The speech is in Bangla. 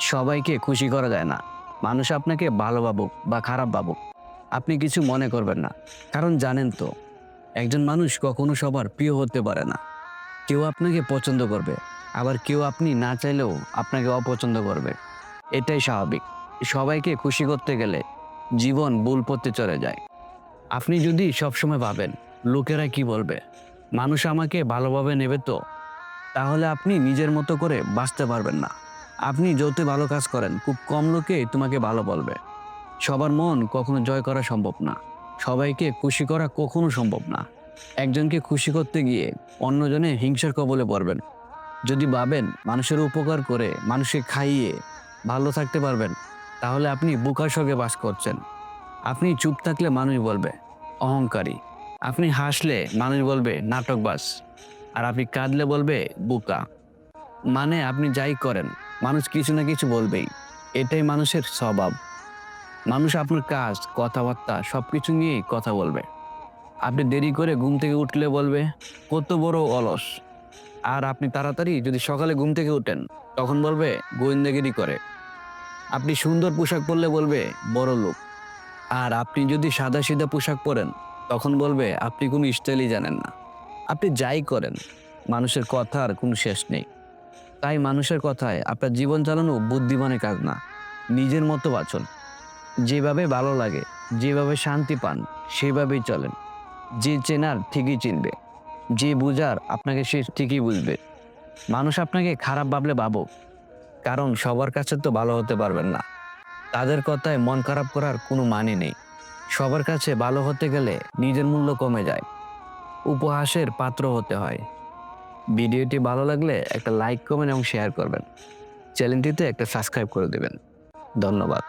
সবাইকে খুশি করা যায় না। মানুষ আপনাকে ভালো ভাবুক বা খারাপ ভাবুক, আপনি কিছু মনে করবেন না। কারণ জানেন তো, একজন মানুষ কখনো সবার প্রিয় হতে পারে না। কেউ আপনাকে পছন্দ করবে, আবার কেউ আপনি না চাইলেও আপনাকে অপছন্দ করবে। এটাই স্বাভাবিক। সবাইকে খুশি করতে গেলে জীবন ভুল পথে চলে যায়। আপনি যদি সবসময় ভাবেন, লোকেরা কি বলবে? মানুষ আমাকে ভালোভাবে নেবে তো? তাহলে আপনি নিজের মতো করে বাঁচতে পারবেন না। আপনি যত ভালো কাজ করেন, খুব কম লোকে তোমাকে ভালো বলবে। সবার মন কখনো জয় করা সম্ভব না। সবাইকে খুশি করা কখনো সম্ভব না। একজনকে খুশি করতে গিয়ে অন্যজনে হিংসার কবলে পড়বেন। যদি ভাবেন মানুষের উপকার করে, মানুষকে খাইয়ে ভালো থাকতে পারবেন, তাহলে আপনি বুকার সঙ্গে বাস করছেন। আপনি চুপ থাকলে মানুষ বলবে, অহংকারী। আপনি হাসলে মানুষ বলবে, নাটকবাজ। আর আপনি কাঁদলে বলবে, বুকা। মানে আপনি যাই করেন মানুষ কিছু না কিছু বলবেই। এটাই মানুষের স্বভাব। মানুষ আপনার কাজ, কথাবার্তা সব কিছু নিয়েই কথা বলবে। আপনি দেরি করে ঘুম থেকে উঠলে বলবে, কত বড় অলস। আর আপনি তাড়াতাড়ি যদি সকালে ঘুম থেকে উঠেন, তখন বলবে, গোয়েন্দাগিরি করে। আপনি সুন্দর পোশাক পরলে বলবে, বড় লোক। আর আপনি যদি সাদা সিধা পোশাক পরেন, তখন বলবে, আপনি কোনো স্টাইলই জানেন না। আপনি যাই করেন, মানুষের কথার কোনো শেষ নেই। তাই মানুষের কথায় আপনার জীবন চালানো বুদ্ধিমানের কাজ না। নিজের মতো বাঁচুন। যেভাবে ভালো লাগে, যেভাবে শান্তি পান, সেভাবেই চলেন। যে চেনার ঠিকই চিনবে। যে বুঝার আপনাকে সে ঠিকই বুঝবে। মানুষ আপনাকে খারাপ ভাবলে ভাবুক, কারণ সবার কাছে তো ভালো হতে পারবেন না। তাদের কথায় মন খারাপ করার কোনো মানে নেই। সবার কাছে ভালো হতে গেলে নিজের মূল্য কমে যায়। উপহাসের পাত্র হতে হয়। ভিডিওটি ভালো লাগলে একটা লাইক, কমেন্ট এবং শেয়ার করবেন। চ্যানেলটিতে একটা সাবস্ক্রাইব করে দেবেন। ধন্যবাদ।